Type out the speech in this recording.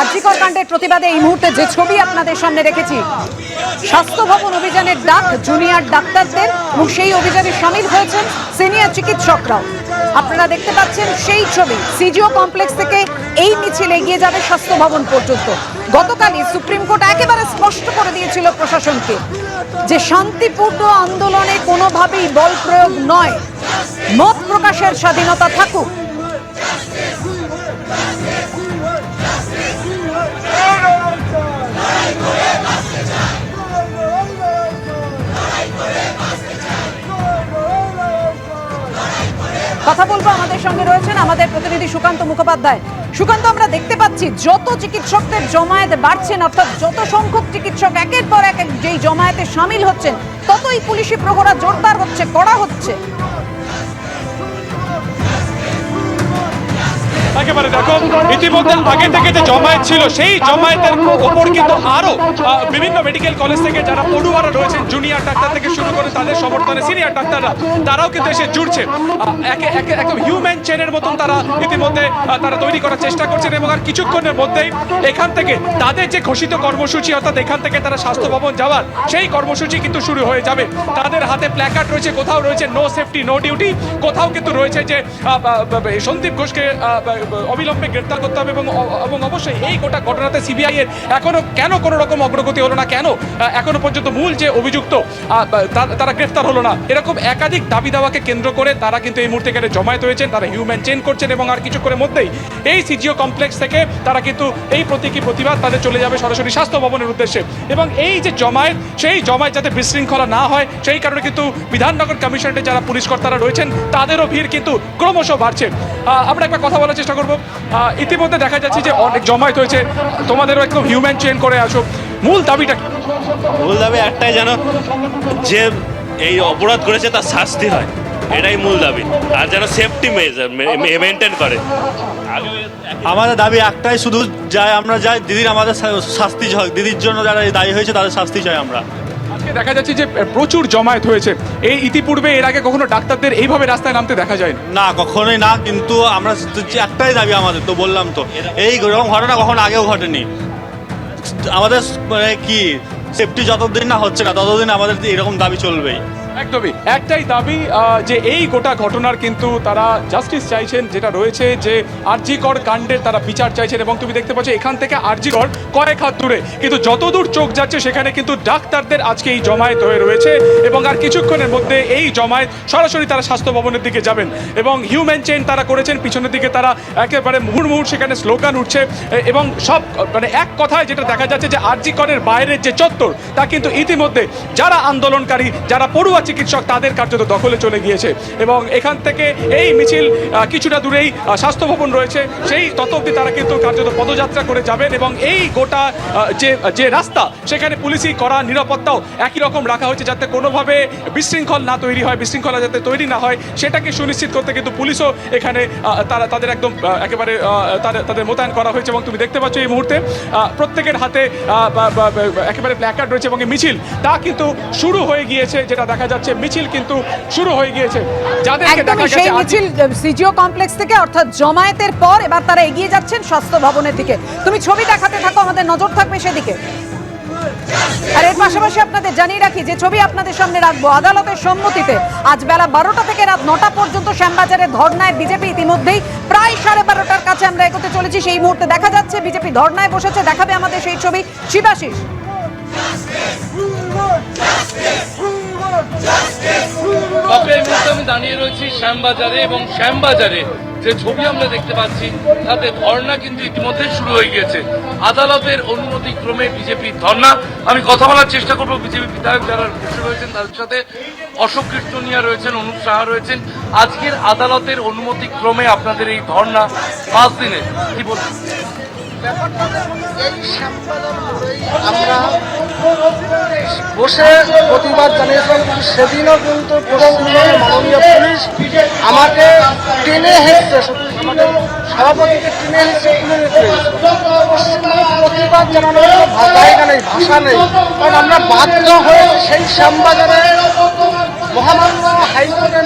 আর্জিকর কাণ্ডের প্রতিবাদে এই মুহূর্তে যে ছবি আপনাদের সামনে রেখেছি স্বাস্থ্য ভবন অভিযানের ডাক, জুনিয়র ডাক্তারদের এবং সেই অভিযানে সামিল হয়েছেন সিনিয়র চিকিৎসকরাও। আপনারা দেখতে পাচ্ছেন সেই ছবি, সিজিও কমপ্লেক্স থেকে এই মিছিল এগিয়ে যাবে স্বাস্থ্য ভবন পর্যন্ত। গতকালই সুপ্রিম কোর্ট একেবারে স্পষ্ট করে দিয়েছিল প্রশাসনকে যে শান্তিপূর্ণ আন্দোলনে কোনোভাবেই বল প্রয়োগ নয়। মত প্রকাশের স্বাধীনতা থাকুক কথা বলব আমাদের সঙ্গে রয়েছেন আমাদের প্রতিনিধি সুকান্ত মুখোপাধ্যায়। সুকান্ত, আমরা দেখতে পাচ্ছি যত চিকিৎসকদের জমায়েত বাড়ছেন অর্থাৎ যত সংখ্যক চিকিৎসক একের পর এক যেই জমায়েতে সামিল হচ্ছেন, ততই পুলিশি প্রহরা জোরদার হচ্ছে, কড়া হচ্ছে। একেবারে দেখো, ইতিমধ্যে আগে থেকে যে জমায়েত ছিল, সেই জমায়েতের ওপর কিন্তু আরও বিভিন্ন মেডিকেল কলেজ থেকে যারা পড়ুয়ারা রয়েছেন জুনিয়র ডাক্তার থেকে শুরু করে তাদের সমর্থনে সিনিয়র ডাক্তাররা, তারাও কিন্তু এসে জুড়ছে। একে একে, একদম হিউম্যান চেনের মতন তারা ইতিমধ্যে তারা তৈরি করার চেষ্টা করছেন এবং আর কিছুক্ষণের মধ্যেই এখান থেকে তাদের যে ঘোষিত কর্মসূচি, অর্থাৎ এখান থেকে তারা স্বাস্থ্য ভবন যাওয়ার সেই কর্মসূচি কিন্তু শুরু হয়ে যাবে। তাদের হাতে প্ল্যাকার্ড রয়েছে, কোথাও রয়েছে নো সেফটি নো ডিউটি কোথাও কিন্তু রয়েছে যে সন্দীপ ঘোষকে অবিলম্বে গ্রেপ্তার করতে হবে এবং এবং অবশ্যই এই গোটা ঘটনাতে সিবিআই এর এখনও কেন কোনো রকম অগ্রগতি হলো না? কেন এখনও পর্যন্ত মূল যে অভিযুক্ত তারা গ্রেফতার হলো না? এরকম একাধিক দাবি দাওয়াকে কেন্দ্র করে তারা কিন্তু এই মুহূর্তে এখানে জমায়েত হয়েছেন, তারা হিউম্যান চেন করছেন এবং আর কিছু করে মধ্যেই এই সিজিও কমপ্লেক্স থেকে তারা কিন্তু এই প্রতীকী প্রতিবাদ তাদের চলে যাবে সরাসরি স্বাস্থ্য ভবনের উদ্দেশ্যে। এবং এই যে জমায়েত, সেই জমায়েত যাতে বিশৃঙ্খলা না হয়, সেই কারণে কিন্তু বিধাননগর কমিশনারের যারা পুলিশ কর্তারা রয়েছেন, তাদেরও ভিড় কিন্তু ক্রমশ বাড়ছে। আমরা একবার কথা বলার চেষ্টা করব। আহ, ইতিমধ্যে দেখা যাচ্ছে যে অনেক জমায়েত হয়েছে। তোমাদেরও একদম হিউম্যান চেন করে আসো মূল দাবিটা মূল দাবি একটাই যেন যে এই অপরাধ করেছে তার শাস্তি হয়। এটাই মূল দাবি। আর যেন সেফটি মেনটেন করে। আমাদের দাবি একটাই শুধু যাই আমরা যাই দিদির আমাদের শাস্তি চাই দিদির জন্য যারা দায়ী হয়েছে তাদের শাস্তি চাই আমরা। দেখা যাচ্ছে যে প্রচুর জমায়েত হয়েছে। এই ইতিপূর্বে এর আগে কখনো ডাক্তারদের এইভাবে রাস্তায় নামতে দেখা যায় না, কখনোই না, কিন্তু আমরা একটাই দাবি আমাদের, তো বললাম তো। এই রকম ঘটনা কখনো আগেও ঘটেনি। আমাদের মানে কি সেফটি যতদিন না হচ্ছে না, ততদিন আমাদের এরকম দাবি চলবেই। একদমই। একটাই দাবি যে এই গোটা ঘটনার কিন্তু তারা জাস্টিস চাইছেন, যেটা রয়েছে যে আরজিকর কাণ্ডের তারা বিচার চাইছেন এবং তুমি দেখতে পাচ্ছ এখান থেকে আরজিকর কয়েক হাত দূরে। কিন্তু যতদূর চোখ যাচ্ছে, সেখানে কিন্তু ডাক্তারদের আজকে এই জমায়েত হয়ে রয়েছে এবং আর কিছুক্ষণের মধ্যে এই জমায়েত সরাসরি তারা স্বাস্থ্য ভবনের দিকে যাবেন এবং হিউম্যান চেইন তারা করেছেন, পিছনের দিকে তারা একেবারে মুহুর্মুহুর সেখানে স্লোগান উঠছে। এবং সব মানে এক কথায় যেটা দেখা যাচ্ছে যে আরজিকরের বাইরের যে চত্বর, তা কিন্তু ইতিমধ্যে যারা আন্দোলনকারী, যারা পড়ুয়া চিকিৎসক তাদের কার্যত দখলে চলে গিয়েছে এবং এখান থেকে এই মিছিল কিছুটা দূরেই স্বাস্থ্য ভবন রয়েছে। সেই তত অব্দি তারা কিন্তু কার্যত পদযাত্রা করে যাবেন এবং এই গোটা যে যে রাস্তা, সেখানে পুলিশি করা নিরাপত্তাও একই রকম রাখা হয়েছে যাতে কোনোভাবে বিশৃঙ্খল না তৈরি হয়, বিশৃঙ্খলা যাতে তৈরি না হয়, সেটাকে সুনিশ্চিত করতে কিন্তু পুলিশও এখানে তারা, তাদের একদম একেবারে তাদের মোতায়েন করা হয়েছে এবং তুমি দেখতে পাচ্ছ এই মুহূর্তে প্রত্যেকের হাতে একেবারে প্ল্যাকার্ড রয়েছে এবং মিছিল তা কিন্তু শুরু হয়ে গিয়েছে, যেটা দেখা যাচ্ছে মিছিল কিন্তু শুরু হয়ে গিয়েছে। যাদেরকে দেখা সেই গেছে মিছিল সিজিও কমপ্লেক্স থেকে অর্থাৎ জমায়েতের পর এবার তারা এগিয়ে যাচ্ছেন স্বাস্থ্য ভবনের দিকে। তুমি ছবি দেখাতে থাকো আমাদের নজর থাকবে সেদিকে। আর এর পাশাপাশি আপনাদের জানিয়ে রাখি যে ছবি আপনাদের সামনে রাখব আদালতের সম্মতিতে। আজ বেলা বারোটা থেকে রাত নটা পর্যন্ত শ্যামবাজারে ধর্নায় বিজেপি ইতিমধ্যেই প্রায় সাড়ে বারোটার কাছে আমরা এগোতে চলেছি। সেই মুহূর্তে দেখা যাচ্ছে বিজেপি ধর্নায় বসেছে। দেখাবে আমাদের সেই ছবি শিবাশিস। দাঁড়িয়ে রয়েছি, শ্যামবাজারে এবং শ্যামবাজারে যে ছবি আমরা দেখতে পাচ্ছি, তাতে ধর্ণা কিন্তু ইতিমধ্যে শুরু হয়ে গিয়েছে। আদালতের অনুমতি ক্রমে বিজেপির ধর্ণা। আমি কথা বলার চেষ্টা করব, বিজেপি বিধায়ক যারা বসে রয়েছেন, তাদের সাথে অশোক কীর্তনিয়া রয়েছেন, অনুপ সাহা রয়েছেন। আজকের আদালতের অনুমতি ক্রমে আপনাদের এই ধর্ণা পাঁচ দিনে। কি বলবেন? আমরা বসে প্রতিবাদ জানিয়েছিলাম সেদিনও কিন্তু পশ্চিমবঙ্গের মাননীয় পুলিশ আমাকে টেনে হেসছে সভাপতিকে টেনে হেসছে তুলে নিতে। প্রতিবাদ জানানোর জায়গা নেই, ভাষা নেই কারণ আমরা বাধ্য হয়ে সেই শ্যামবাজারে মহামান্য হাইকোর্টের